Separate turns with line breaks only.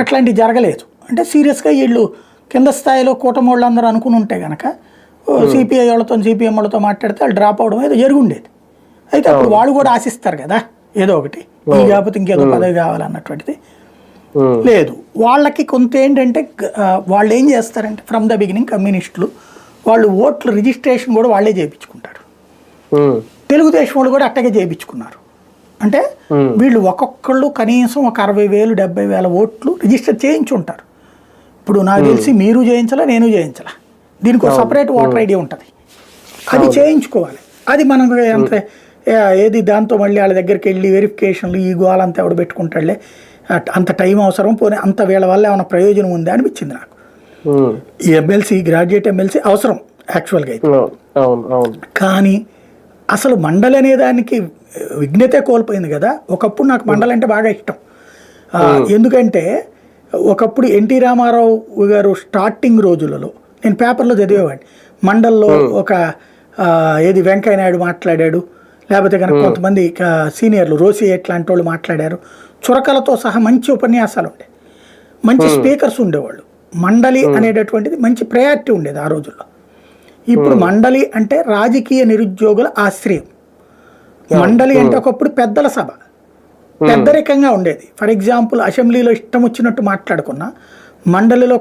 అట్లాంటివి జరగలేదు. అంటే సీరియస్గా వీళ్ళు కింద స్థాయిలో కూటమి వాళ్ళందరూ అనుకుని ఉంటే కనుక సిపిఐ వాళ్ళతో సిపిఎం వాళ్ళతో మాట్లాడితే వాళ్ళు డ్రాప్ అవడం ఏదో జరుగుండేది. అయితే అప్పుడు వాళ్ళు కూడా ఆశిస్తారు కదా ఏదో ఒకటి. ఈ కాకపోతే ఇంకేదో పదవి కావాలన్నటువంటిది. లేదు. వాళ్ళకి కొంత ఏంటంటే వాళ్ళు ఏం చేస్తారంటే ఫ్రమ్ ద బిగినింగ్ కమ్యూనిస్టులు వాళ్ళు ఓట్ల రిజిస్ట్రేషన్ కూడా వాళ్ళే చేయించుకుంటారు తెలుగుదేశం వాళ్ళు కూడా అట్టగే చేయించుకున్నారు అంటే. వీళ్ళు ఒక్కొక్కళ్ళు కనీసం ఒక అరవై వేలు డెబ్బై వేల ఓట్లు రిజిస్టర్ చేయించుంటారు. ఇప్పుడు నాకు తెలిసి మీరు చేయించాలా నేను చేయించాలా. దీనికి ఒక సపరేట్ ఓటర్ ఐడి ఉంటుంది. అది చేయించుకోవాలి. అది మనం ఎంత ఏది దాంతో మళ్ళీ వాళ్ళ దగ్గరికి వెళ్ళి వెరిఫికేషన్లు ఈ గోలంతా ఎవడు పెట్టుకుంటాడులే. అంత టైం అవసరం పోనీ అంత వీళ్ళ వల్ల ఏమైనా ప్రయోజనం ఉందా అనిపించింది నాకు. ఈ ఎమ్మెల్సీ గ్రాడ్యుయేట్ ఎమ్మెల్సీ అవసరం యాక్చువల్గా అయితే. కానీ అసలు మండలి అనే దానికి విఘ్నతే కోల్పోయింది కదా. ఒకప్పుడు నాకు మండలి అంటే బాగా ఇష్టం. ఎందుకంటే ఒకప్పుడు ఎన్టీ రామారావు గారు స్టార్టింగ్ రోజులలో నేను పేపర్లో చదివేవాడిని. మండల్లో ఒక ఏది వెంకయ్య నాయుడు మాట్లాడాడు లేకపోతే కనుక కొంతమంది సీనియర్లు రోసి ఎట్లాంటి వాళ్ళు మాట్లాడారు. చురకలతో సహా మంచి ఉపన్యాసాలు ఉండే. మంచి స్పీకర్స్ ఉండేవాళ్ళు. మండలి అనేటటువంటిది మంచి ప్రయారిటీ ఉండేది ఆ రోజుల్లో. ఇప్పుడు మండలి అంటే రాజకీయ నిరుద్యోగుల ఆశ్రయం. మండలి అంటే ఒకప్పుడు పెద్దల సభ. పెద్దరికంగా ఉండేది. ఫర్ ఎగ్జాంపుల్ అసెంబ్లీలో ఇష్టం వచ్చినట్టు మాట్లాడుకున్నా మండలిలో